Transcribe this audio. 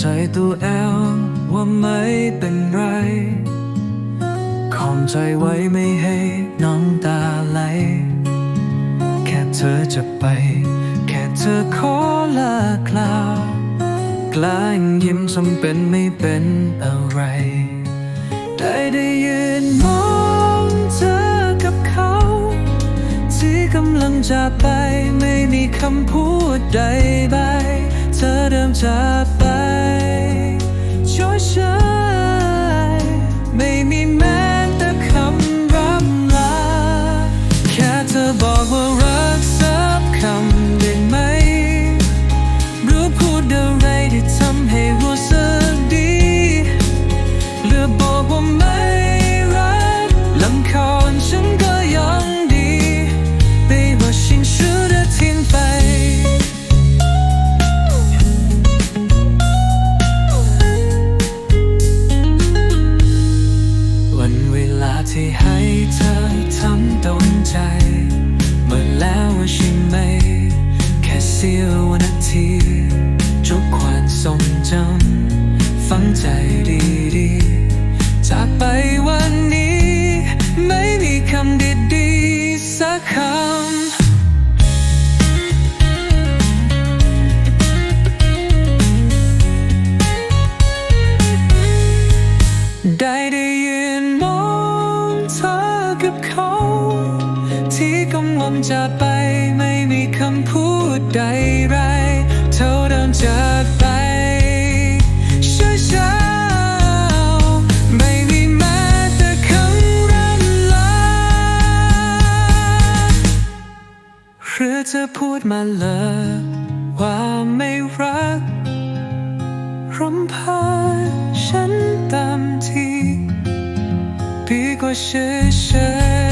ใจตัวเองว่าไม่เป็นไรข่มใจไว้ไม่ให้น้ำตาไหล แค่เธอจะไป แค่เธอขอลากลากลางยิ้มจำเป็นไม่เป็นอะไร ได้ได้ยืนมองเธอกับเขา ที่กำลังจะไปไม่มีคำพูดใดใดเธอเดิมจากไป อทำตนใจ เมื่อแล้วใช่ไหม แค่เสี้ยวนา กับเขา ที่กำลังจะไปไม่มีคำพูดใดไรเท่าเดินจากไปช้าๆไม่มีแม้แต่คำร่ำลาหรือจะพูดมาเลยว่าไม่ ฉันเ